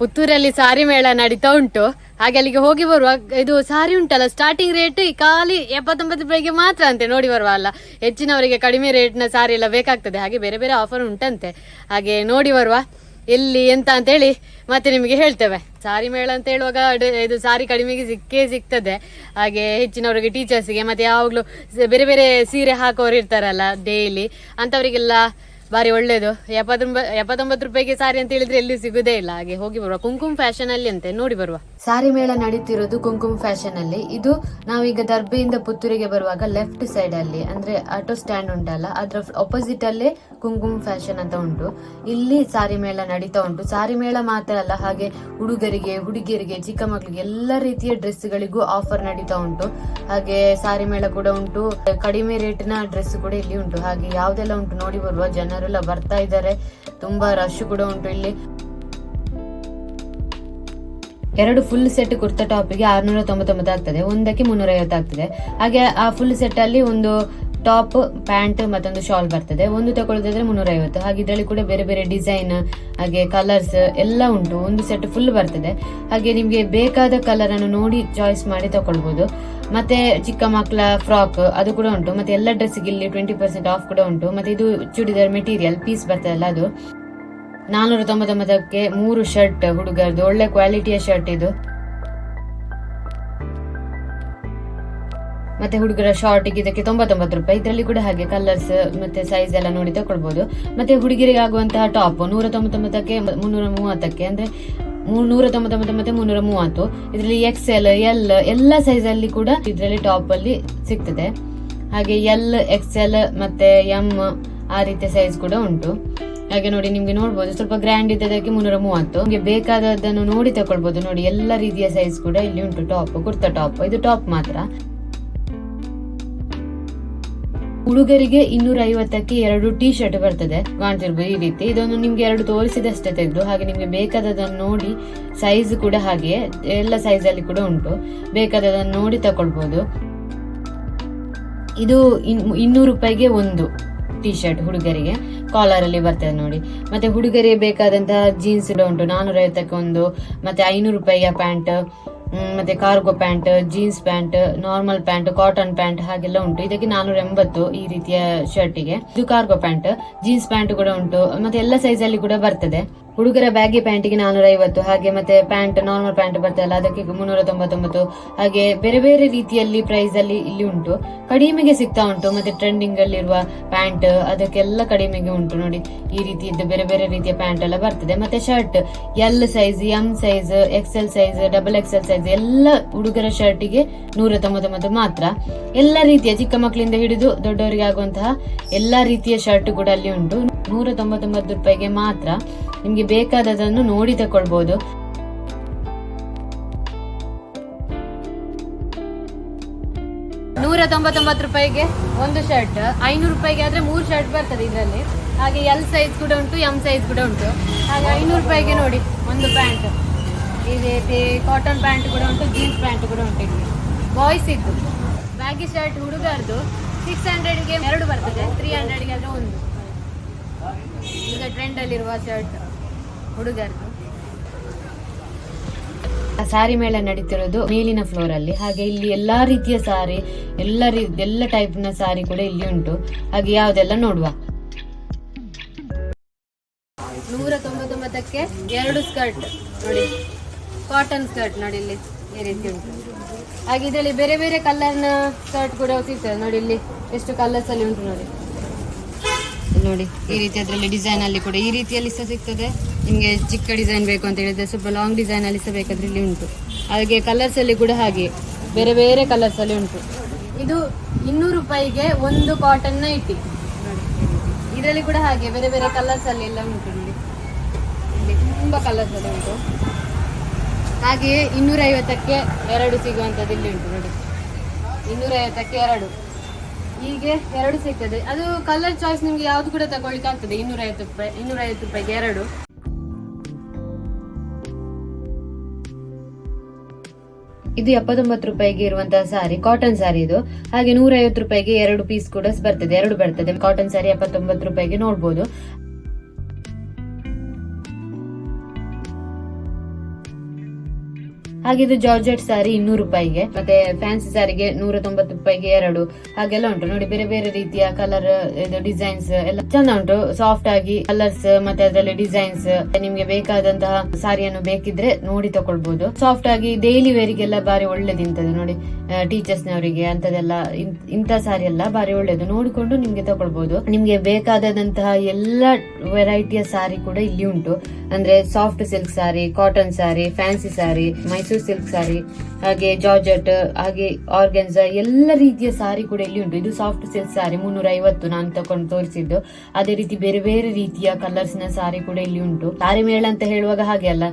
ಪುತ್ತೂರಲ್ಲಿ ಸಾರಿ ಮೇಳ ನಡೀತಾ ಉಂಟು. ಹಾಗೆ ಅಲ್ಲಿಗೆ ಹೋಗಿ ಬರುವ, ಇದು ಸಾರಿ ಉಂಟಲ್ಲ ಸ್ಟಾರ್ಟಿಂಗ್ ರೇಟ್ ಖಾಲಿ ಎಪ್ಪತ್ತೊಂಬತ್ತು ರೂಪಾಯಿಗೆ ಮಾತ್ರ ಅಂತೆ, ನೋಡಿ ಬರುವ ಅಲ್ಲ. ಹೆಚ್ಚಿನವರಿಗೆ ಕಡಿಮೆ ರೇಟ್ನ ಸಾರಿ ಎಲ್ಲ ಬೇಕಾಗ್ತದೆ. ಹಾಗೆ ಬೇರೆ ಬೇರೆ ಆಫರ್ ಉಂಟಂತೆ. ಹಾಗೆ ನೋಡಿ ಬರುವ, ಎಲ್ಲಿ ಎಂತ ಅಂತ ಹೇಳಿ ಮತ್ತೆ ನಿಮಗೆ ಹೇಳ್ತೇವೆ. ಸಾರಿ ಮೇಳ ಅಂತ ಹೇಳುವಾಗ ಇದು ಸಾರಿ ಕಡಿಮೆಗೆ ಸಿಕ್ಕೇ ಸಿಗ್ತದೆ. ಹಾಗೆ ಹೆಚ್ಚಿನವರಿಗೆ ಟೀಚರ್ಸ್ಗೆ ಮತ್ತೆ ಯಾವಾಗಲೂ ಬೇರೆ ಬೇರೆ ಸೀರೆ ಹಾಕೋರು ಇರ್ತಾರಲ್ಲ ಡೈಲಿ ಅಂಥವರಿಗೆಲ್ಲ ಬಾರಿ ಒಳ್ಳೇದು. ಎಪ್ಪತ್ತೊಂಬ ಎಪ್ಪತ್ತೊಂಬತ್ತು ರೂಪಾಯಿಗೆ ಸಾರಿ ಅಂತ ಹೇಳಿದ್ರೆ ಎಲ್ಲಿ ಸಿಗುದೇ ಇಲ್ಲ. ಹಾಗೆ ಹೋಗಿ ಬರುವ. ಕುಂಕುಮ್ ಫ್ಯಾಷನ್ ಅಲ್ಲಿ ಅಂತೆ. ನೋಡಿ ಬರುವ. ಸಾರಿ ಮೇಳ ನಡೀತಿರೋದು ಕುಂಕುಮ ಫ್ಯಾಷನ್ ಅಲ್ಲಿ ಇದು ನಾವೀಗ ದರ್ಬೆಯಿಂದ ಪುತ್ತೂರಿಗೆ ಬರುವಾಗ ಲೆಫ್ಟ್ ಸೈಡ್ ಅಲ್ಲಿ ಅಂದ್ರೆ ಆಟೋ ಸ್ಟ್ಯಾಂಡ್ ಉಂಟಲ್ಲ, ಅದ್ರ ಅಪೋಸಿಟ್ ಅಲ್ಲೇ ಕುಂಕುಮ ಫ್ಯಾಷನ್ ಅಂತ ಉಂಟು. ಇಲ್ಲಿ ಸಾರಿ ಮೇಳ ನಡೀತಾ ಉಂಟು. ಸಾರಿ ಮೇಳ ಮಾತ್ರ ಅಲ್ಲ, ಹಾಗೆ ಹುಡುಗರಿಗೆ, ಹುಡುಗಿಯರಿಗೆ, ಚಿಕ್ಕ ಮಕ್ಕಳಿಗೆ ಎಲ್ಲ ರೀತಿಯ ಡ್ರೆಸ್ ಗಳಿಗೂ ಆಫರ್ ನಡೀತಾ ಉಂಟು. ಹಾಗೆ ಸಾರಿ ಮೇಳ ಕೂಡ ಉಂಟು. ಕಡಿಮೆ ರೇಟಿನ ಡ್ರೆಸ್ ಕೂಡ ಇಲ್ಲಿ ಉಂಟು. ಹಾಗೆ ಯಾವ್ದೆಲ್ಲ ಉಂಟು ನೋಡಿ ಬರುವ ಜನರೆಲ್ಲ ಬರ್ತಾ ಇದ್ದಾರೆ. ತುಂಬಾ ರಶ್ ಕೂಡ ಉಂಟು ಇಲ್ಲಿ. ಎರಡು ಫುಲ್ ಸೆಟ್ ಕುರ್ತಾ ಟಾಪಿಗೆ ಆರ್ನೂರ ತೊಂಬತ್ತೊಂಬತ್ತು ಆಗ್ತದೆ. ಒಂದಕ್ಕೆ ಮುನ್ನೂರ ಐವತ್ತು ಆಗ್ತದೆ. ಹಾಗೆ ಆ ಫುಲ್ ಸೆಟ್ ಅಲ್ಲಿ ಒಂದು ಟಾಪ್ ಪ್ಯಾಂಟ್ ಮತ್ತೊಂದು ಶಾಲ್ ಬರ್ತದೆ. ಒಂದು ತಗೊಳ್ಳೋದಾದ್ರೆ ಮುನ್ನೂರ ಐವತ್ತು ಹಾಗೆ ಇದರಲ್ಲಿ ಕೂಡ ಬೇರೆ ಬೇರೆ ಡಿಸೈನ್ ಹಾಗೆ ಕಲರ್ಸ್ ಎಲ್ಲ ಉಂಟು. ಒಂದು ಸೆಟ್ ಫುಲ್ ಬರ್ತದೆ. ಹಾಗೆ ನಿಮಗೆ ಬೇಕಾದ ಕಲರ್ ಅನ್ನು ನೋಡಿ ಚಾಯ್ಸ್ ಮಾಡಿ ತಗೊಳ್ಬಹುದು ಮತ್ತೆ ಚಿಕ್ಕ ಮಕ್ಕಳ ಫ್ರಾಕ್ ಅದು ಕೂಡ ಉಂಟು. ಮತ್ತೆ ಎಲ್ಲ ಡ್ರೆಸ್ಸಿಗೆ ಇಲ್ಲಿ ಟ್ವೆಂಟಿ ಪರ್ಸೆಂಟ್ ಆಫ್ ಕೂಡ ಉಂಟು. ಮತ್ತೆ ಇದು ಚೂಡಿದಾರ್ ಮೆಟೀರಿಯಲ್ ಪೀಸ್ ಬರ್ತದಲ್ಲ ಅದು. ನಾನೂರ ತೊಂಬತ್ತೊಂಬತ್ತಕ್ಕೆ ಮೂರು ಶರ್ಟ್, ಹುಡುಗರದು, ಒಳ್ಳೆ ಕ್ವಾಲಿಟಿಯ ಶರ್ಟ್ ಇದು. ಮತ್ತೆ ಹುಡುಗರ ಶಾರ್ಟಿಗೆ ಇದಕ್ಕೆ ತೊಂಬತ್ತೊಂಬತ್ತು ರೂಪಾಯಿ. ಇದರಲ್ಲಿ ಕೂಡ ಹಾಗೆ ಕಲರ್ಸ್ ಮತ್ತೆ ಸೈಜ್ ಎಲ್ಲ ನೋಡಿ ತಗೊಳ್ಬಹುದು ಮತ್ತೆ ಹುಡುಗಿರಿಗೆ ಆಗುವಂತಹ ಟಾಪ್ ನೂರ ತೊಂಬತ್ತೊಂಬತ್ತಕ್ಕೆ ಮುನ್ನೂರ ಮೂವತ್ತಕ್ಕೆ ಅಂದ್ರೆ ನೂರ ತೊಂಬತ್ತೊಂಬತ್ತು ಮತ್ತೆ ಮುನ್ನೂರ ಮೂವತ್ತು ಇದರಲ್ಲಿ ಎಕ್ಸ್ ಎಲ್ ಎಲ್ ಎಲ್ಲ ಸೈಜ್ ಅಲ್ಲಿ ಕೂಡ ಇದರಲ್ಲಿ ಟಾಪ್ ಅಲ್ಲಿ ಸಿಗ್ತದೆ. ಹಾಗೆ ಎಲ್ ಎಕ್ಸ್ ಎಲ್ ಮತ್ತೆ ಎಂ ಆ ರೀತಿಯ ಸೈಜ್ ಕೂಡ ಉಂಟು. ಹಾಗೆ ನೋಡಿ ನಿಮ್ಗೆ ನೋಡ್ಬೋದು, ಸ್ವಲ್ಪ ಗ್ರ್ಯಾಂಡ್ ಇದ್ದದಕ್ಕೆ ಮುನ್ನೂರ ಮೂವತ್ತು. ನಿಮ್ಗೆ ಬೇಕಾದದನ್ನು ನೋಡಿ ತಗೊಳ್ಬಹುದು ನೋಡಿ, ಎಲ್ಲ ರೀತಿಯ ಸೈಜ್ ಕೂಡ ಇಲ್ಲಿ ಉಂಟು. ಟಾಪ್ ಕುರ್ತಾ ಟಾಪ್ ಇದು ಟಾಪ್ ಮಾತ್ರ. ಹುಡುಗರಿಗೆ ಇನ್ನೂರ ಐವತ್ತಕ್ಕೆ ಎರಡು ಟೀ ಶರ್ಟ್ ಬರ್ತದೆ. ಕಾಣ್ತಿರ್ಬೋದು ಈ ರೀತಿ. ಇದೊಂದು ನಿಮ್ಗೆ ಎರಡು ತೋರಿಸಿದಷ್ಟೇ ತೆಗೆದು, ಹಾಗೆ ನಿಮ್ಗೆ ಬೇಕಾದದನ್ನು ನೋಡಿ ಸೈಜ್ ಕೂಡ ಹಾಗೆ ಎಲ್ಲ ಸೈಜ್ ಅಲ್ಲಿ ಕೂಡ ಉಂಟು. ಬೇಕಾದದನ್ನು ನೋಡಿ ತಕೊಳ್ಬಹುದು ಇದು ಇನ್- ಇನ್ನೂರು ರೂಪಾಯಿಗೆ ಒಂದು. ಟೀ ಶರ್ಟ್ ಹುಡುಗರಿಗೆ ಕಾಲರ್ ಅಲ್ಲಿ ಬರ್ತದೆ ನೋಡಿ. ಮತ್ತೆ ಹುಡುಗರಿಗೆ ಬೇಕಾದಂತಹ ಜೀನ್ಸ್ ಕೂಡ ಉಂಟು. ನಾನೂರ ಐವತ್ತಕ್ಕೆ ಒಂದು, ಮತ್ತೆ ಐನೂರು ರೂಪಾಯಿಯ ಪ್ಯಾಂಟ್ ಮತ್ತೆ cargo pant jeans pant normal pant cotton pant ಹಾಗೆಲ್ಲ ಉಂಟು. ಇದಕ್ಕೆ ನಾನೂರ ಎಂಬತ್ತು ಈ ರೀತಿಯ ಶರ್ಟಿಗೆ ಇದು ಕಾರ್ಗೋ ಪ್ಯಾಂಟ್ ಜೀನ್ಸ್ ಪ್ಯಾಂಟ್ ಕೂಡ ಉಂಟು. ಮತ್ತೆ ಎಲ್ಲ ಸೈಜ್ ಅಲ್ಲಿ ಕೂಡ ಬರ್ತದೆ. ಹುಡುಗರ ಬ್ಯಾಗಿ ಪ್ಯಾಂಟಿಗೆ ನಾನೂರ ಐವತ್ತು ಹಾಗೆ ಮತ್ತೆ ಪ್ಯಾಂಟ್ ನಾರ್ಮಲ್ ಪ್ಯಾಂಟ್ ಬರ್ತಲ್ಲ ಅದಕ್ಕೆ ಮುನ್ನೂರ ತೊಂಬತ್ತೊಂಬತ್ತು ಹಾಗೆ ಬೇರೆ ಬೇರೆ ರೀತಿಯಲ್ಲಿ ಪ್ರೈಸ್ ಅಲ್ಲಿ ಇಲ್ಲಿ ಉಂಟು. ಕಡಿಮೆಗೆ ಸಿಗ್ತಾ ಉಂಟು, ಮತ್ತೆ ಟ್ರೆಂಡಿಂಗ್ ಅಲ್ಲಿರುವ ಪ್ಯಾಂಟ್ ಅದಕ್ಕೆಲ್ಲ ಕಡಿಮೆಗೆ ಉಂಟು ನೋಡಿ. ಈ ರೀತಿಯದ್ದು ಬೇರೆ ಬೇರೆ ರೀತಿಯ ಪ್ಯಾಂಟ್ ಎಲ್ಲ ಬರ್ತದೆ. ಮತ್ತೆ shirt L size M size XL size double XL size ಎಲ್ಲ ಹುಡುಗರ ಶರ್ಟಿಗೆ ನೂರ ತೊಂಬತ್ತೊಂಬತ್ತು ಮಾತ್ರ. ಎಲ್ಲ ರೀತಿಯ ಚಿಕ್ಕ ಮಕ್ಕಳಿಂದ ಹಿಡಿದು ದೊಡ್ಡವರಿಗೆ ಆಗುವಂತಹ ಎಲ್ಲಾ ರೀತಿಯ ಶರ್ಟ್ ಕೂಡ ಅಲ್ಲಿ ಉಂಟು. ನೂರ ತೊಂಬತ್ತೊಂಬತ್ತು ರೂಪಾಯಿಗೆ ಮಾತ್ರ ನಿಮ್ಗೆ ಬೇಕಾದದನ್ನು ನೋಡಿ ತಕೊಳ್ಬಹುದು ನೂರ ತೊಂಬತ್ತೊಂಬತ್ತು ರೂಪಾಯಿಗೆ ಒಂದು ಶರ್ಟ್ ಐನೂರು ರೂಪಾಯಿಗೆ ಆದ್ರೆ ಮೂರು ಶರ್ಟ್ ಬರ್ತದೆ ಇದರಲ್ಲಿ. ಹಾಗೆ ಎಲ್ ಸೈಜ್ ಕೂಡ ಉಂಟು ಎಂ ಸೈಜ್ ಕೂಡ ಉಂಟು. ಹಾಗೆ ಐನೂರು ರೂಪಾಯಿಗೆ ನೋಡಿ, ಒಂದು ಪ್ಯಾಂಟ್. ರೀತಿ ಕಾಟನ್ ಪ್ಯಾಂಟ್ ಕೂಡ ಉಂಟು ಜೀನ್ಸ್ ಪ್ಯಾಂಟ್ ಕೂಡ ಉಂಟು ಇಲ್ಲಿ. ಬಾಯ್ಸ್ ಇದ್ದು. ಬ್ಯಾಗಿ ಶರ್ಟ್ ಹುಡುಗರದು ಸಿಕ್ಸ್ ಹಂಡ್ರೆಡ್ಗೆ ಎರಡು ಬರ್ತದೆ ತ್ರೀ ಹಂಡ್ರೆಡ್ಗೆ ಆದ್ರೆ ಒಂದು. ಈಗ ಟ್ರೆಂಡ್ ಅಲ್ಲಿರುವ ಶರ್ಟ್ ಹುಡುಗರದು. ಸಾರಿ ಮೇಳ ನಡೀತಿರೋದು ಮೇಲಿನ ಫ್ಲೋರ್ ಅಲ್ಲಿ. ಹಾಗೆ ಇಲ್ಲಿ ಎಲ್ಲಾ ರೀತಿಯ ಸಾರಿ ಎಲ್ಲ ಎಲ್ಲ ಟೈಪ್ನ ಸಾರಿ ಕೂಡ ಇಲ್ಲಿ ಉಂಟು. ಹಾಗೆ ಯಾವ್ದೆಲ್ಲ ನೋಡುವ? ನೂರ ತೊಂಬತ್ತೊಂಬತ್ತಕ್ಕೆ ಎರಡು ಸ್ಕರ್ಟ್ ನೋಡಿ. ಕಾಟನ್ ಸ್ಕರ್ಟ್ ನೋಡಿ ಇಲ್ಲಿ ಈ ರೀತಿ ಉಂಟು. ಹಾಗೆ ಇದರಲ್ಲಿ ಬೇರೆ ಬೇರೆ ನ ಸ್ಕರ್ಟ್ ಕೂಡ ಸಿಗ್ತದೆ ನೋಡಿ ಇಲ್ಲಿ. ಎಷ್ಟು ಕಲರ್ಸ್ ಅಲ್ಲಿ ಉಂಟು ನೋಡಿ. ನೋಡಿ, ಈ ರೀತಿ ಅದರಲ್ಲಿ ಡಿಸೈನ್ ಅಲ್ಲಿ ಕೂಡ ಈ ರೀತಿಯಲ್ಲಿ ಸಹ ಸಿಗ್ತದೆ. ನಿಮಗೆ ಚಿಕ್ಕ ಡಿಸೈನ್ ಬೇಕು ಅಂತ ಹೇಳಿದ್ರೆ ಸ್ವಲ್ಪ ಲಾಂಗ್ ಡಿಸೈನ್ ಅಲ್ಲಿ ಸಹ ಬೇಕಾದ್ರೆ ಇಲ್ಲಿ ಉಂಟು. ಹಾಗೆ ಕಲರ್ಸ್ ಅಲ್ಲಿ ಕೂಡ ಹಾಗೆ, ಬೇರೆ ಬೇರೆ ಕಲರ್ಸ್ ಅಲ್ಲಿ ಉಂಟು. ಇದು ಇನ್ನೂರು ರೂಪಾಯಿಗೆ ಒಂದು ಕಾಟನ್ ನೈಟಿ ಇದರಲ್ಲಿ ಕೂಡ ಹಾಗೆ, ಬೇರೆ ಬೇರೆ ಕಲರ್ಸ್ ಅಲ್ಲಿ ಎಲ್ಲ ಉಂಟು ಇಲ್ಲಿ ತುಂಬಾ ಕಲರ್ಸ್ ಅಲ್ಲಿ ಉಂಟು. ಹಾಗೆಯೇ ಇನ್ನೂರೈವತ್ತಕ್ಕೆ ಎರಡು ಸಿಗುವಂಥದ್ದು ಇಲ್ಲಿ ಉಂಟು ನೋಡಿ. ಇನ್ನೂರೈವತ್ತಕ್ಕೆ ಎರಡು. ಹೀಗೆ ಎರಡು ಸಿಗ್ತದೆ. ಅದು ಕಲರ್ ಚಾಯ್ಸ್ ನಿಮ್ಗೆ ಯಾವ್ದು ಕೂಡ ತಗೊಳ್ಳಿಕ್ಕೆ ಆಗ್ತದೆ ಇನ್ನೂರ ಐವತ್ತು ರೂಪಾಯಿ ಇನ್ನೂರ ಐವತ್ತು ರೂಪಾಯಿಗೆ ಎರಡು. ಇದು ಎಪ್ಪತ್ತೊಂಬತ್ತು ರೂಪಾಯಿಗೆ ಇರುವಂತಹ ಸಾರಿ ಕಾಟನ್ ಸಾರಿ ಇದು. ಹಾಗೆ ನೂರ ಐವತ್ತು ರೂಪಾಯಿಗೆ ಎರಡು ಪೀಸ್ ಕೂಡ ಬರ್ತದೆ, ಎರಡು ಬರ್ತದೆ. ಕಾಟನ್ ಸಾರಿ ಎಪ್ಪತ್ತೊಂಬತ್ತು ರೂಪಾಯಿಗೆ ನೋಡ್ಬೋದು. ಹಾಗೆ ಇದು ಜಾರ್ಜೆಟ್ ಸ್ಯಾರಿ ಇನ್ನೂರು ರೂಪಾಯಿಗೆ, ಮತ್ತೆ ಫ್ಯಾನ್ಸಿ ಸ್ಯಾರಿಗೆ ನೂರ ತೊಂಬತ್ತು ರೂಪಾಯಿಗೆ ಎರಡು, ಹಾಗೆಲ್ಲ ಉಂಟು. ನೋಡಿ, ಬೇರೆ ಬೇರೆ ರೀತಿಯ ಕಲರ್ ಇದು ಡಿಸೈನ್ಸ್ ಎಲ್ಲ ಚಂದ ಉಂಟು. ಸಾಫ್ಟ್ ಆಗಿ ಕಲರ್ಸ್ ಮತ್ತೆ ಅದರಲ್ಲಿ ಡಿಸೈನ್ಸ್ ನಿಮ್ಗೆ ಬೇಕಾದಂತಹ ಸಾರಿಯನ್ನು ಬೇಕಿದ್ರೆ ನೋಡಿ ತಕೊಳ್ಬಹುದು ಸಾಫ್ಟ್ ಆಗಿ ಡೈಲಿ ವೇರಿಗೆಲ್ಲ ಬಾರಿ ಒಳ್ಳೇದಿಂತದ್ದು ನೋಡಿ ಟೀಚರ್ಸ್ ನವರಿಗೆ ಅಂತದೆಲ್ಲ ಇಂತ ಸಾರಿ ಎಲ್ಲ ಬಾರಿ ಒಳ್ಳೇದು. ನೋಡಿಕೊಂಡು ನಿಮ್ಗೆ ತಗೊಳ್ಬಹುದು ನಿಮ್ಗೆ ಬೇಕಾದಂತಹ ಎಲ್ಲ ವೆರೈಟಿಯ ಸಾರಿ ಕೂಡ ಇಲ್ಲಿ ಉಂಟು. ಅಂದ್ರೆ soft silk sari cotton sari fancy sari Mysore silk sari ಹಾಗೆ ಜಾರ್ಜೆಟ್ ಹಾಗೆ ಆರ್ಗೆನ್ಸ ಎಲ್ಲ ರೀತಿಯ ಸಾರಿ ಕೂಡ ಇಲ್ಲಿ ಉಂಟು. ಇದು ಸಾಫ್ಟ್ ಸಿಲ್ಕ್ ಸಾರಿ ಮುನ್ನೂರ ಐವತ್ತು ನಾನು ತಕೊಂಡು ತೋರಿಸಿದ್ದು. ಅದೇ ರೀತಿ ಬೇರೆ ಬೇರೆ ರೀತಿಯ ಕಲರ್ಸ್ನ ಸಾರಿ ಕೂಡ ಇಲ್ಲಿ ಉಂಟು. ಸಾರಿ ಮೇಳ ಅಂತ ಹೇಳುವಾಗ ಹಾಗೆ ಅಲ್ಲ.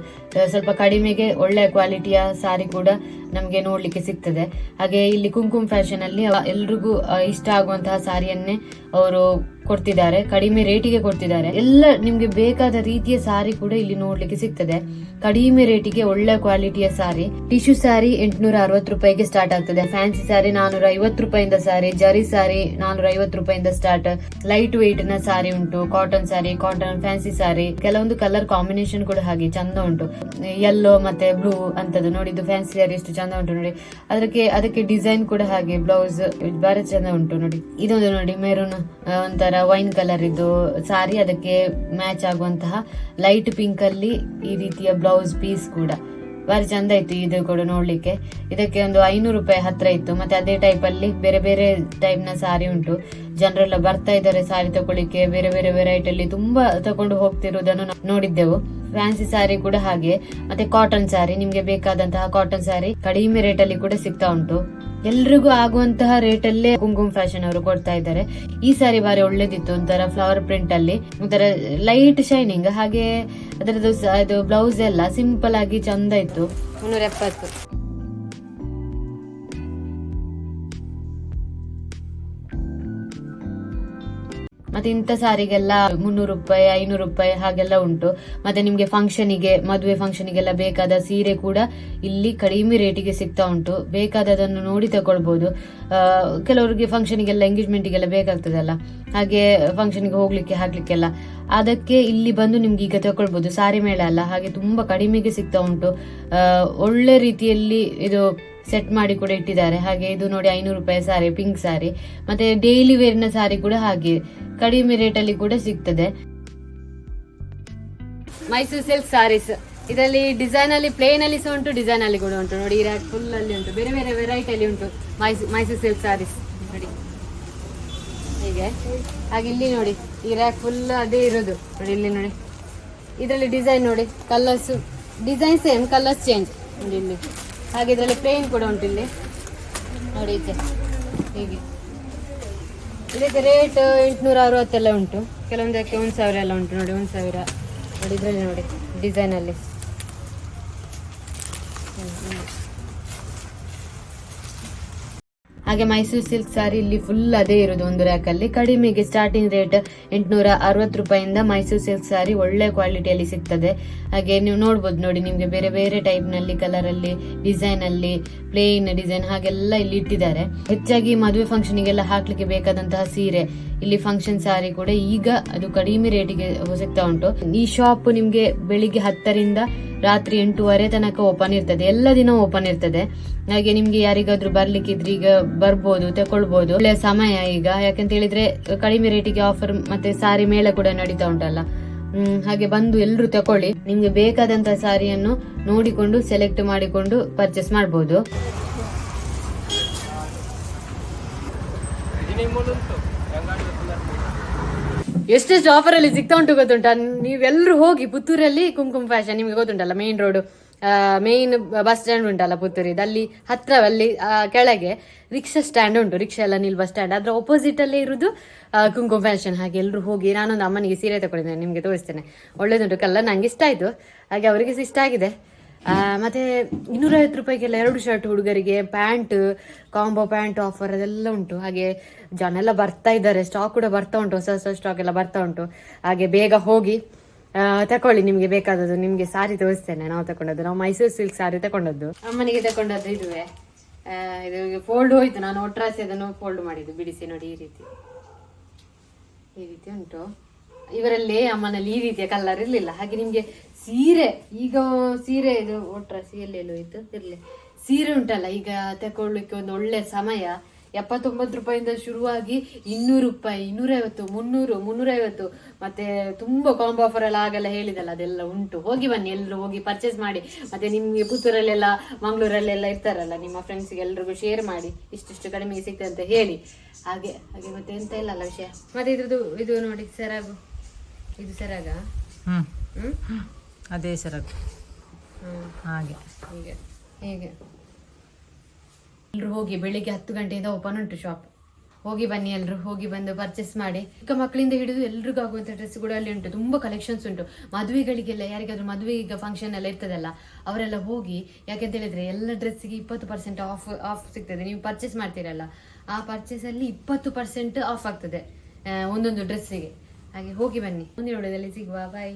ಸ್ವಲ್ಪ ಕಡಿಮೆಗೆ ಒಳ್ಳೆ ಕ್ವಾಲಿಟಿಯ ಸಾರಿ ಕೂಡ ನಮಗೆ ನೋಡ್ಲಿಕ್ಕೆ ಸಿಗ್ತದೆ. ಹಾಗೆ ಇಲ್ಲಿ ಕುಂಕುಮ್ ಫ್ಯಾಷನ್ ಅಲ್ಲಿ ಎಲ್ರಿಗೂ ಇಷ್ಟ ಆಗುವಂತಹ ಸಾರಿಯನ್ನೇ ಅವರು ಕೊಡ್ತಿದ್ದಾರೆ, ಕಡಿಮೆ ರೇಟಿಗೆ ಕೊಡ್ತಿದ್ದಾರೆ. ಎಲ್ಲ ನಿಮ್ಗೆ ಬೇಕಾದ ರೀತಿಯ ಸಾರಿ ಕೂಡ ಇಲ್ಲಿ ನೋಡ್ಲಿಕ್ಕೆ ಸಿಗ್ತದೆ. ಕಡಿಮೆ ರೇಟಿಗೆ ಒಳ್ಳೆ ಕ್ವಾಲಿಟಿಯ ಸಾರಿ. ಟಿಶ್ಯೂ ಸಾರಿ ಎಂಟುನೂರ ಅರವತ್ತು ರೂಪಾಯಿಗೆ ಸ್ಟಾರ್ಟ್ ಆಗ್ತದೆ. ಫ್ಯಾನ್ಸಿ ಸಾರಿ ನಾನೂರ ಐವತ್ತು ರೂಪಾಯಿಂದ ಸಾರಿ, ಜರಿ ಸಾರಿ ನಾನೂರ ಐವತ್ತು ರೂಪಾಯಿಂದ ಸ್ಟಾರ್ಟ್ ಲೈಟ್ ವೆಯ್ಟ್ನ ಸಾರಿ ಉಂಟು cotton sari cotton fancy sari. ಕೆಲವೊಂದು ಕಲರ್ ಕಾಂಬಿನೇಷನ್ ಕೂಡ ಹಾಗೆ ಚಂದ ಉಂಟು. ಯೆಲ್ಲೋ ಮತ್ತೆ ಬ್ಲೂ ಅಂತದ್ದು ನೋಡಿ ಫ್ಯಾನ್ಸಿ ಸಾರಿ ಎಷ್ಟು ಚಂದ ಉಂಟು ನೋಡಿ. ಅದಕ್ಕೆ ಅದಕ್ಕೆ ಡಿಸೈನ್ ಕೂಡ ಹಾಗೆ ಬ್ಲೌಸ್ ಬಾರಿ ಚಂದ ಉಂಟು ನೋಡಿ. ಇದೊಂದು ನೋಡಿ ಮೆರೂನ್ ಒಂಥರ ವೈನ್ ಕಲರ್ ಇದು ಸಾರಿ ಅದಕ್ಕೆ ಮ್ಯಾಚ್ ಆಗುವಂತಹ ಲೈಟ್ ಪಿಂಕ್ ಅಲ್ಲಿ ಈ ರೀತಿಯ ಬ್ಲೌಸ್ ಪೀಸ್ ಕೂಡ. ಬಾರಿ ಚಂದ ಇತ್ತು ಇದು ಕೂಡ ನೋಡ್ಲಿಕ್ಕೆ. ಇದಕ್ಕೆ ಒಂದು ಐನೂರು ರೂಪಾಯಿ ಹತ್ರ ಇತ್ತು. ಮತ್ತೆ ಅದೇ ಟೈಪ್ ಅಲ್ಲಿ ಬೇರೆ ಬೇರೆ ಟೈಪ್ನ ಸಾರಿ ಉಂಟು. ಜನರೆಲ್ಲ ಬರ್ತಾ ಇದ್ದಾರೆ ಸಾರಿ ತಗೊಳ್ಳಿಕ್ಕೆ. ಬೇರೆ ಬೇರೆ ವೆರೈಟಿ ಅಲ್ಲಿ ತುಂಬಾ ತಕೊಂಡು ಹೋಗ್ತಿರುವುದನ್ನು ನಾವು ನೋಡಿದ್ದೆವು. ಫ್ಯಾನ್ಸಿ ಸಾರಿ ಕೂಡ ಹಾಗೆ ಮತ್ತೆ ಕಾಟನ್ ಸಾರಿ, ನಿಮ್ಗೆ ಬೇಕಾದಂತಹ ಕಾಟನ್ ಸಾರಿ ಕಡಿಮೆ ರೇಟ್ ಅಲ್ಲಿ ಕೂಡ ಸಿಗ್ತಾ ಉಂಟು. ಎಲ್ರಿಗೂ ಆಗುವಂತಹ ರೇಟ್ ಅಲ್ಲೇ ಕುಂಕುಮ್ ಫ್ಯಾಷನ್ ಅವರು ಕೊಡ್ತಾ ಇದ್ದಾರೆ. ಈ ಸಾರಿ ಬಾರಿ ಒಳ್ಳೇದಿತ್ತು. ಒಂಥರ ಫ್ಲವರ್ ಪ್ರಿಂಟ್ ಅಲ್ಲಿ ಒಂಥರ ಲೈಟ್ ಶೈನಿಂಗ್ ಹಾಗೆ ಅದರದ್ದು ಇದು ಬ್ಲೌಸ್ ಎಲ್ಲ ಸಿಂಪಲ್ ಆಗಿ ಚಂದ ಇತ್ತು. ಮುನ್ನೂರ ಎಪ್ಪತ್ತು. ಮತ್ತೆ ಇಂಥ ಸಾರಿಗೆಲ್ಲ ಮುನ್ನೂರು ರೂಪಾಯಿ, ಐನೂರು ರೂಪಾಯಿ ಹಾಗೆಲ್ಲ ಉಂಟು. ಮತ್ತೆ ನಿಮ್ಗೆ ಫಂಕ್ಷನಿಗೆ ಮದುವೆ ಫಂಕ್ಷನಿಗೆಲ್ಲ ಬೇಕಾದ ಸೀರೆ ಕೂಡ ಇಲ್ಲಿ ಕಡಿಮೆ ರೇಟಿಗೆ ಸಿಗ್ತಾ ಉಂಟು. ಬೇಕಾದದನ್ನು ನೋಡಿ ತಗೊಳ್ಬಹುದು ಕೆಲವರಿಗೆ ಫಂಕ್ಷನಿಗೆಲ್ಲ ಎಂಗೇಜ್ಮೆಂಟಿಗೆಲ್ಲ ಬೇಕಾಗ್ತದಲ್ಲ. ಹಾಗೆ ಫಂಕ್ಷನ್ಗೆ ಹೋಗ್ಲಿಕ್ಕೆ, ಹಾಕ್ಲಿಕ್ಕೆಲ್ಲ. ಅದಕ್ಕೆ ಇಲ್ಲಿ ಬಂದು ನಿಮ್ಗೆ ಈಗ ತಗೊಳ್ಬಹುದು ಸಾರಿ ಮೇಳ ಅಲ್ಲ, ಹಾಗೆ ತುಂಬಾ ಕಡಿಮೆಗೆ ಸಿಗ್ತಾ ಉಂಟು. ಒಳ್ಳೆ ರೀತಿಯಲ್ಲಿ ಇದು ಸೆಟ್ ಮಾಡಿ ಕೂಡ ಇಟ್ಟಿದ್ದಾರೆ. ಹಾಗೆ ಇದು ನೋಡಿ ಐನೂರು ರೂಪಾಯಿ ಸಾರಿ ಪಿಂಕ್ ಸಾರಿ. ಮತ್ತೆ ಡೈಲಿ ವೇರ್ನ ಸಾರಿ ಕೂಡ ಹಾಗೆ, ಕಡಿಮೆ ರೇಟ್ ಅಲ್ಲಿ ಕೂಡ ಸಿಗ್ತದೆ. ಮೈಸೂರ್ ಸಿಲ್ಕ್ ಸಾರೀಸ್ ಇದರಲ್ಲಿ ಡಿಸೈನ್ ಅಲ್ಲಿ ಪ್ಲೇನ್ ಅಲ್ಲಿ ಸಹ ಉಂಟು ಡಿಸೈನ್ ಅಲ್ಲಿ ಕೂಡ ಉಂಟು. ನೋಡಿ, ಈ ಫುಲ್ ಅಲ್ಲಿ ಉಂಟು. ಬೇರೆ ಬೇರೆ ವೆರೈಟಿ ಅಲ್ಲಿ ಉಂಟು ಮೈಸೂರ್ ಮೈಸೂರು ಸಿಲ್ಕ್ ಸಾರೀಸ್ ನೋಡಿ. ಹೀಗೆ. ಹಾಗೆ ಇಲ್ಲಿ ನೋಡಿ, ಈ ರ್ಯಾಕ್ ಫುಲ್ ಅದೇ ಇರೋದು. ನೋಡಿ, ಇಲ್ಲಿ ನೋಡಿ. ಇದರಲ್ಲಿ ಡಿಸೈನ್ ನೋಡಿ colours design same colours change ನೋಡಿ, ಇಲ್ಲಿ. ಹಾಗೆ ಇದರಲ್ಲಿ ಪ್ಲೇನ್ ಕೂಡ ಉಂಟು ಇಲ್ಲಿ. ನೋಡಿ ಹೀಗೆ. ಇದಕ್ಕೆ ರೇಟ್ ಎಂಟುನೂರ ಅರವತ್ತೆಲ್ಲ ಉಂಟು. ಕೆಲವೊಂದಕ್ಕೆ ಒಂದು ಸಾವಿರ ಎಲ್ಲ ಉಂಟು ನೋಡಿ, ಒಂದು ಸಾವಿರ. ನೋಡಿ ಇದರಲ್ಲಿ ನೋಡಿ ಡಿಸೈನಲ್ಲಿ ಹಾಗೆ ಮೈಸೂರು ಸಿಲ್ಕ್ ಸಾರಿ ಇಲ್ಲಿ ಫುಲ್ ಅದೇ ಇರೋದು ಒಂದು ರ್ಯಾಕಲ್ಲಿ ಕಡಿಮೆಗೆ ಸ್ಟಾರ್ಟಿಂಗ್ ರೇಟ್ ಎಂಟುನೂರ ಅರವತ್ತು ರೂಪಾಯಿಂದ ಮೈಸೂರು ಸಿಲ್ಕ್ ಸಾರಿ ಒಳ್ಳೆ ಕ್ವಾಲಿಟಿಯಲ್ಲಿ ಸಿಗ್ತದೆ. ಹಾಗೆ ನೀವು ನೋಡ್ಬೋದು ನೋಡಿ, ನಿಮಗೆ ಬೇರೆ ಬೇರೆ ಟೈಪ್ನಲ್ಲಿ ಕಲರ್ ಅಲ್ಲಿ ಡಿಸೈನ್ ಅಲ್ಲಿ ಪ್ಲೇನ್ ಡಿಸೈನ್ ಹಾಗೆಲ್ಲ ಇಲ್ಲಿ ಇಟ್ಟಿದ್ದಾರೆ. ಹೆಚ್ಚಾಗಿ ಮದುವೆ ಫಂಕ್ಷನಿಗೆಲ್ಲ ಹಾಕ್ಲಿಕ್ಕೆ ಬೇಕಾದಂತಹ ಸೀರೆ, ಇಲ್ಲಿ ಫಂಕ್ಷನ್ ಸಾರಿ ಕೂಡ ಈಗ ಅದು ಕಡಿಮೆ ರೇಟಿಗೆ ಸಿಗ್ತಾ ಉಂಟು. ಈ ಶಾಪ್ ನಿಮಗೆ ಬೆಳಿಗ್ಗೆ ಹತ್ತರಿಂದ ರಾತ್ರಿ ಎಂಟೂವರೆ ತನಕ ಓಪನ್ ಇರ್ತದೆ. ಎಲ್ಲ ದಿನ ಓಪನ್ ಇರ್ತದೆ. ಹಾಗೆ ನಿಮ್ಗೆ ಯಾರಿಗಾದ್ರೂ ಬರ್ಲಿಕ್ಕಿದ್ರೆ ಈಗ ಬರ್ಬೋದು, ತಕೊಳ್ಬೋದು. ಒಳ್ಳೆ ಸಮಯ ಈಗ. ಯಾಕಂತ ಹೇಳಿದ್ರೆ ಕಡಿಮೆ ರೇಟಿಗೆ ಆಫರ್ ಮತ್ತೆ ಸಾರಿ ಮೇಳ ಕೂಡ ನಡೀತಾ ಉಂಟಲ್ಲ. ಹಾಗೆ ಬಂದು ಎಲ್ಲರೂ ತಕೊಳ್ಳಿ. ನಿಮ್ಗೆ ಬೇಕಾದಂತ ಸಾರಿಯನ್ನು ನೋಡಿಕೊಂಡು ಸೆಲೆಕ್ಟ್ ಮಾಡಿಕೊಂಡು ಪರ್ಚೇಸ್ ಮಾಡಬಹುದು ಎಷ್ಟೆಷ್ಟು ಆಫರ್ ಅಲ್ಲಿ ಸಿಗ್ತಾ ಉಂಟು ಗೊತ್ತುಂಟ? ನೀವೆಲ್ಲರೂ ಹೋಗಿ ಪುತ್ತೂರಲ್ಲಿ ಕುಂಕುಮ ಫ್ಯಾಷನ್ ನಿಮ್ಗೆ ಗೊತ್ತುಂಟಲ್ಲ main road main bus stand ಉಂಟಲ್ಲ ಪುತ್ತೂರಿ ಅಲ್ಲಿ ಹತ್ರ ಅಲ್ಲಿ ಕೆಳಗೆ ರಿಕ್ಷಾ ಸ್ಟ್ಯಾಂಡ್ ಉಂಟು. ರಿಕ್ಷಾ ಎಲ್ಲ ನಿಲ್ ಬಸ್ ಸ್ಟ್ಯಾಂಡ್ ಅದರ ಅಪೋಸಿಟ್ ಅಲ್ಲೇ ಇರುದು ಆ, ಕುಂಕುಮ ಫ್ಯಾಷನ್ ಹಾಗೆ ಎಲ್ಲರೂ ಹೋಗಿ ನಾನೊಂದು ಅಮ್ಮನಿಗೆ ಸೀರೆ ತಗೊಂಡಿದ್ದೇನೆ ನಿಮ್ಗೆ ತೋರಿಸ್ತೇನೆ. ಒಳ್ಳೇದುಂಟು ಕಲ್ಲ? ನಂಗೆ ಇಷ್ಟ ಆಯ್ತು. ಹಾಗೆ ಅವರಿಗೆ ಇಷ್ಟ ಆಗಿದೆ. ಮತ್ತೆ ಇನ್ನೂರೈವತ್ತು ರೂಪಾಯಿಗೆಲ್ಲ ಎರಡು ಶರ್ಟ್ ಹುಡುಗರಿಗೆ ಪ್ಯಾಂಟ್ ಕಾಂಬೋ ಪ್ಯಾಂಟ್ ಆಫರ್ ಅದೆಲ್ಲ ಉಂಟು. ಹಾಗೆ ಜನ ಎಲ್ಲ ಬರ್ತಾ ಇದ್ದಾರೆ. ಸ್ಟಾಕ್ ಕೂಡ ಬರ್ತಾ ಉಂಟು. ಹೊಸ ಹೊಸ ಸ್ಟಾಕ್ ಎಲ್ಲ ಬರ್ತಾ ಉಂಟು. ಹಾಗೆ ಬೇಗ ಹೋಗಿ ತಕೊಳ್ಳಿ ನಿಮ್ಗೆ ಬೇಕಾದದ್ದು. ನಿಮ್ಗೆ ಸಾರಿ ತೋರಿಸ್ತೇನೆ. ನಾವು ತಕೊಂಡದ್ದು. ನಾವು ಮೈಸೂರು ಸಿಲ್ಕ್ ಸಾರಿ ತಕೊಂಡದ್ದು. ಅಮ್ಮನಿಗೆ ತಕೊಂಡದ್ದು ಇದುವೆ. ಇದು ಫೋಲ್ಡ್ ಹೋಯ್ತು. ನಾನು ಒಟ್ರಾಸಿ ಅದನ್ನು ಫೋಲ್ಡ್ ಮಾಡಿದ್ದು. ಬಿಡಿಸಿ ನೋಡಿ ಈ ರೀತಿ. ಈ ರೀತಿ ಉಂಟು. ಇವರಲ್ಲಿ ಅಮ್ಮನಲ್ಲಿ ಈ ರೀತಿಯ ಕಲರ್ ಇರಲಿಲ್ಲ. ಹಾಗೆ ನಿಮ್ಗೆ ಸೀರೆ ಈಗ ಸೀರೆ ಇದು ಒಟ್ರ ಸೀರೆ ಹೋಯ್ತು ಇರಲಿ ಸೀರೆ ಉಂಟಲ್ಲ ಈಗ ತಕೊಳ್ಳಿಕ್ಕೆ ಒಂದು ಒಳ್ಳೆ ಸಮಯ. ಎಪ್ಪತ್ತೊಂಬತ್ತು ರೂಪಾಯಿಂದ ಶುರುವಾಗಿ ಇನ್ನೂರು ರೂಪಾಯಿ ಇನ್ನೂರೈವತ್ತು ಮುನ್ನೂರು ಮುನ್ನೂರೈವತ್ತು ಮತ್ತೆ ತುಂಬಾ ಕಾಂಬೋ ಆಫರ್ ಎಲ್ಲ ಆಗಲ್ಲ ಹೇಳಿದಲ್ಲ ಅದೆಲ್ಲ ಉಂಟು. ಹೋಗಿ ಬನ್ನಿ ಎಲ್ಲರೂ ಹೋಗಿ ಪರ್ಚೇಸ್ ಮಾಡಿ. ಮತ್ತೆ ನಿಮ್ಗೆ ಪುತ್ತೂರಲ್ಲೆಲ್ಲ ಮಂಗಳೂರಲ್ಲೆಲ್ಲ ಇರ್ತಾರಲ್ಲ ನಿಮ್ಮ ಫ್ರೆಂಡ್ಸ್ಗೆ ಎಲ್ರಿಗೂ ಶೇರ್ ಮಾಡಿ. ಇಷ್ಟಿಷ್ಟು ಕಡಿಮೆ ಸಿಗ್ತದೆ ಅಂತ ಹೇಳಿ. ಹಾಗೆ ಹಾಗೆ ಮತ್ತೆ ಎಂತ ಇಲ್ಲ ಅಲ್ಲ ವಿಷಯ? ಮತ್ತೆ ಇದ್ರದ್ದು ಇದು ನೋಡಿ ಸರಾಗು. ಇದು ಸರಾಗ? ಹ್ಮ್. ಹ್ಮ್? ಅದೇ ಸರಕು ಹಾಗೆ. ಹೀಗೆ. ಹೀಗೆ. ಎಲ್ಲರೂ ಹೋಗಿ ಬೆಳಿಗ್ಗೆ ಹತ್ತು ಗಂಟೆಯಿಂದ ಓಪನ್ ಉಂಟು ಶಾಪ್ ಹೋಗಿ ಬನ್ನಿ ಎಲ್ಲರೂ ಹೋಗಿ ಬಂದು ಪರ್ಚೇಸ್ ಮಾಡಿ. ಚಿಕ್ಕ ಮಕ್ಕಳಿಂದ ಹಿಡಿದು ಎಲ್ರಿಗೂ ಆಗುವಂಥ ಡ್ರೆಸ್ ಕೂಡ ಅಲ್ಲಿ ಉಂಟು. ತುಂಬ ಕಲೆಕ್ಷನ್ಸ್ ಉಂಟು. ಮದುವೆಗಳಿಗೆಲ್ಲ ಯಾರಿಗಾದ್ರೂ ಮದುವೆ ಈಗ ಫಂಕ್ಷನ್ ಎಲ್ಲ ಇರ್ತದಲ್ಲ ಅವರೆಲ್ಲ ಹೋಗಿ ಯಾಕೆಂತ ಹೇಳಿದ್ರೆ ಎಲ್ಲ ಡ್ರೆಸ್ಸಿಗೆ ಇಪ್ಪತ್ತು ಪರ್ಸೆಂಟ್ ಆಫ್ ಆಫ್ ಸಿಗ್ತದೆ. ನೀವು ಪರ್ಚೇಸ್ ಮಾಡ್ತೀರಲ್ಲ ಆ ಪರ್ಚೇಸಲ್ಲಿ ಇಪ್ಪತ್ತು ಪರ್ಸೆಂಟ್ ಆಫ್ ಆಗ್ತದೆ ಒಂದೊಂದು ಡ್ರೆಸ್ಸಿಗೆ ಹಾಗೆ ಹೋಗಿ ಬನ್ನಿ. ಮುಂದಿನ ವಿಡಿಯೋದಲ್ಲಿ ಸಿಗುವ. ಬಾಯ್